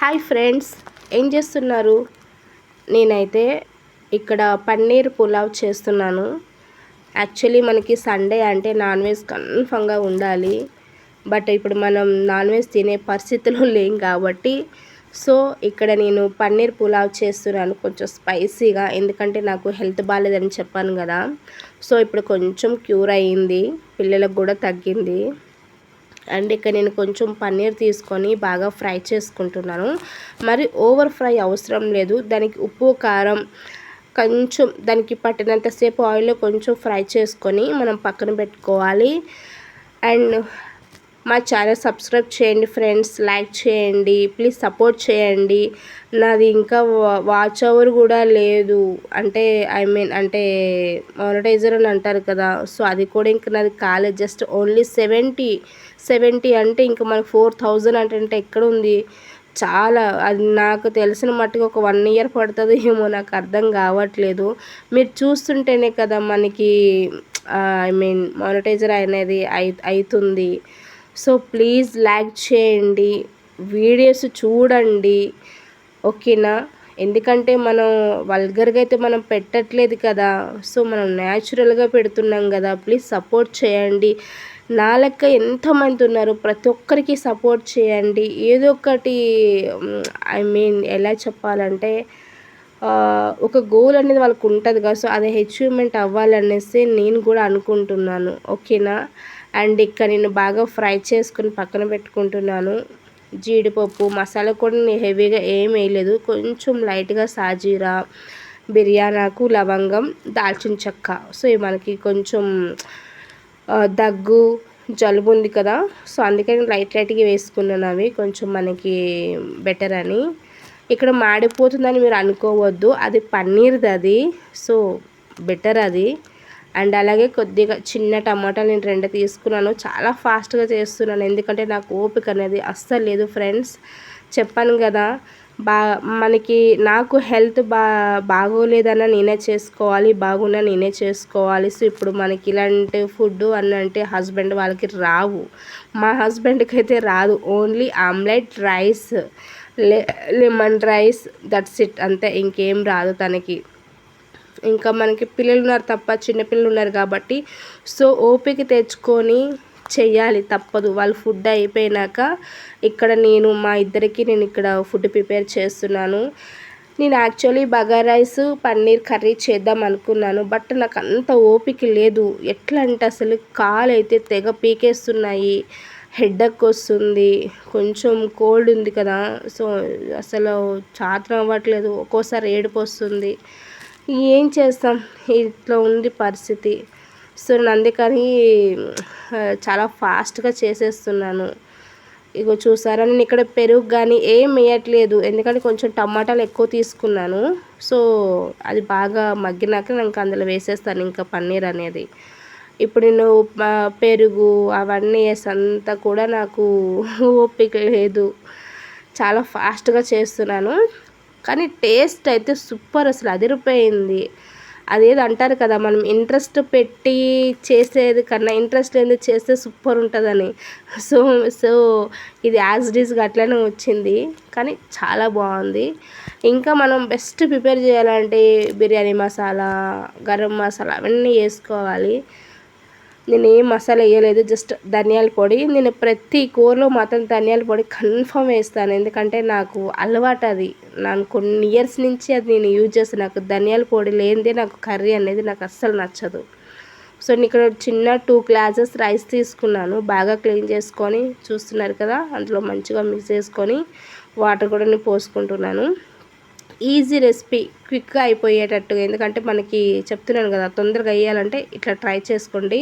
Hi friends ఏం చేస్తున్నారు? నేనైతే ఇక్కడ పన్నీర్ పులావ్ చేస్తున్నాను. యాక్చువల్లీ మనకి సండే అంటే నాన్ వెజ్ కన్ఫామ్గా ఉండాలి. బట్ ఇప్పుడు మనం నాన్ వెజ్ తినే పరిస్థితిలో లేం కాబట్టి సో ఇక్కడ నేను పన్నీర్ పులావ్ చేస్తున్నాను కొంచెం స్పైసీగా. ఎందుకంటే నాకు హెల్త్ బాగాలేదని చెప్పాను కదా. సో ఇప్పుడు కొంచెం క్యూర్ అయ్యింది పిల్లలకు కూడా తగ్గింది. అండ్ ఇక్కడ నేను కొంచెం పన్నీర్ తీసుకొని బాగా ఫ్రై చేసుకుంటున్నాను. మరి ఓవర్ ఫ్రై అవసరం లేదు. దానికి ఉప్పు కారం కొంచెం దానికి పట్టినంతసేపు ఆయిల్లో కొంచెం ఫ్రై చేసుకొని మనం పక్కన పెట్టుకోవాలి. అండ్ మా ఛానల్ సబ్స్క్రైబ్ చేయండి ఫ్రెండ్స్ లైక్ చేయండి ప్లీజ్ సపోర్ట్ చేయండి. నాది ఇంకా వాచ్ అవర్ కూడా లేదు. అంటే ఐ మీన్ అంటే మానిటైజర్ అని అంటారు కదా సో అది కూడా ఇంకా నాది కాలేదు. జస్ట్ ఓన్లీ సెవెంటీ సెవెంటీ అంటే ఇంకా మనకు ఫోర్ థౌజండ్ అంటే ఎక్కడ ఉంది? చాలా అది నాకు తెలిసిన మట్టుకు ఒక వన్ ఇయర్ పడుతుంది ఏమో నాకు అర్థం కావట్లేదు. మీరు చూస్తుంటేనే కదా మనకి ఐ మీన్ మానిటైజర్ అనేది అవుతుంది సో ప్లీజ్ లైక్ చేయండి వీడియోస్ చూడండి ఓకేనా? ఎందుకంటే మనం వల్గర్గా అయితే మనం పెట్టట్లేదు కదా. సో మనం న్యాచురల్గా పెడుతున్నాం కదా. ప్లీజ్ సపోర్ట్ చేయండి. నా లెక్క ఎంతమంది ఉన్నారు? ప్రతి ఒక్కరికి సపోర్ట్ చేయండి. ఏదో ఒకటి ఐ మీన్ ఎలా చెప్పాలంటే ఒక గోల్ అనేది వాళ్ళకు ఉంటుంది కదా. సో అది అచీవ్మెంట్ అవ్వాలనేసి నేను కూడా అనుకుంటున్నాను. ఓకేనా? అండ్ ఇక్కడ నేను బాగా ఫ్రై చేసుకుని పక్కన పెట్టుకుంటున్నాను. జీడిపప్పు మసాలా కూడా నేను హెవీగా ఏం వేయలేదు. కొంచెం లైట్గా సాజీరా బిర్యానాకు లవంగం దాల్చిన చెక్క. సో మనకి కొంచెం దగ్గు జలుబు ఉంది కదా. సో అందుకని లైట్ లైట్గా వేసుకున్నాను అవి. కొంచెం మనకి బెటర్ అని. ఇక్కడ మాడిపోతుందని మీరు అనుకోవద్దు. అది పన్నీర్ది అది. సో బెటర్ అది. అండ్ అలాగే కొద్దిగా చిన్న టమాటాలు నేను రెండు తీసుకున్నాను. చాలా ఫాస్ట్గా చేస్తున్నాను. ఎందుకంటే నాకు ఓపిక అనేది అస్సలు లేదు ఫ్రెండ్స్. చెప్పాను కదా బా మనకి నాకు హెల్త్ బా బాగోలేదన్న నేనే చేసుకోవాలి బాగున్నా నేనే చేసుకోవాలి. సో ఇప్పుడు మనకి ఇలాంటి ఫుడ్ అని అంటే హస్బెండ్ వాళ్ళకి రావు. మా హస్బెండ్కి అయితే రాదు. Only omelette rice lemon rice that's it. అంతే ఇంకేం రాదు తనకి. ఇంకా మనకి పిల్లలు ఉన్నారు తప్ప చిన్నపిల్లలు ఉన్నారు కాబట్టి. సో ఓపిక తెచ్చుకొని చెయ్యాలి తప్పదు. వాళ్ళు ఫుడ్ అయిపోయినాక ఇక్కడ నేను మా ఇద్దరికి నేను ఇక్కడ ఫుడ్ ప్రిపేర్ చేస్తున్నాను. నేను actually bagara rice paneer curry చేద్దాం అనుకున్నాను. బట్ నాకు అంత ఓపిక లేదు. ఎట్లా అంటే అసలు కాలు అయితే తెగ పీకేస్తున్నాయి. హెడ్ఎక్ వస్తుంది. కొంచెం కోల్డ్ ఉంది కదా. సో అసలు చాత్రం అవ్వట్లేదు. ఒక్కోసారి ఏడుపు వస్తుంది. ఏం చేస్తాం? ఇట్లా ఉంది పరిస్థితి. సో నేను అందుకని చాలా ఫాస్ట్గా చేసేస్తున్నాను. ఇగో చూసారా? నేను ఇక్కడ పెరుగు కానీ ఏం వేయట్లేదు ఎందుకంటే కొంచెం టమాటాలు ఎక్కువ తీసుకున్నాను. సో అది బాగా మగ్గినాక నాకు అందులో వేసేస్తాను ఇంకా పన్నీర్ అనేది. ఇప్పుడు నేను పెరుగు అవన్నీ వేసంతా కూడా నాకు ఓపిక లేదు. చాలా ఫాస్ట్గా చేస్తున్నాను. కానీ టేస్ట్ అయితే సూపర్ అసలు అదిరిపోయింది. అదేదో అంటారు కదా మనం ఇంట్రెస్ట్ పెట్టి చేసేది కన్నా ఇంట్రెస్ట్ లేని చేస్తే సూపర్ ఉంటుందని. సో సో ఇది యాజ్ డీజ్గా అట్లనే వచ్చింది. కానీ చాలా బాగుంది. ఇంకా మనం బెస్ట్ ప్రిపేర్ చేయాలంటే బిర్యానీ మసాలా గరం మసాలా అవన్నీ వేసుకోవాలి. నేను ఏం మసాలా వేయలేదు జస్ట్ ధనియాల పొడి. నేను ప్రతి కూరలో మాత్రం ధనియాల పొడి కన్ఫర్మ్ వేస్తాను. ఎందుకంటే నాకు అలవాటు అది. నాకు కొన్ని ఇయర్స్ నుంచి అది నేను యూజ్ చేస్తాను నాకు ధనియాల పొడి లేనిదే నాకు కర్రీ అనేది నాకు అస్సలు నచ్చదు. సో నేను ఇక్కడ చిన్న టూ గ్లాసెస్ రైస్ తీసుకున్నాను. బాగా క్లీన్ చేసుకొని చూస్తున్నారు కదా అందులో మంచిగా మిక్స్ చేసుకొని వాటర్ కూడా నేను పోసుకుంటున్నాను. ఈజీ రెసిపీ క్విక్గా అయిపోయేటట్టు ఎందుకంటే మనకి చెప్తున్నాను కదా తొందరగా వేయాలంటే ఇట్లా ట్రై చేసుకోండి.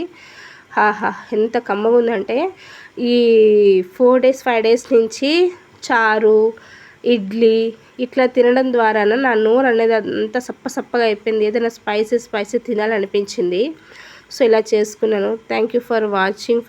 ఆహా ఎంత కమ్మగా ఉందంటే ఈ ఫోర్ డేస్ ఫైవ్ డేస్ నుంచి చారు ఇడ్లీ ఇట్లా తినడం ద్వారా నా నోరు అనేది అంత సప్ప సప్పగా అయిపోయింది. ఏదైనా స్పైసీ స్పైసీ తినాలనిపించింది. సో ఇలా చేసుకున్నాను. Thank you for watching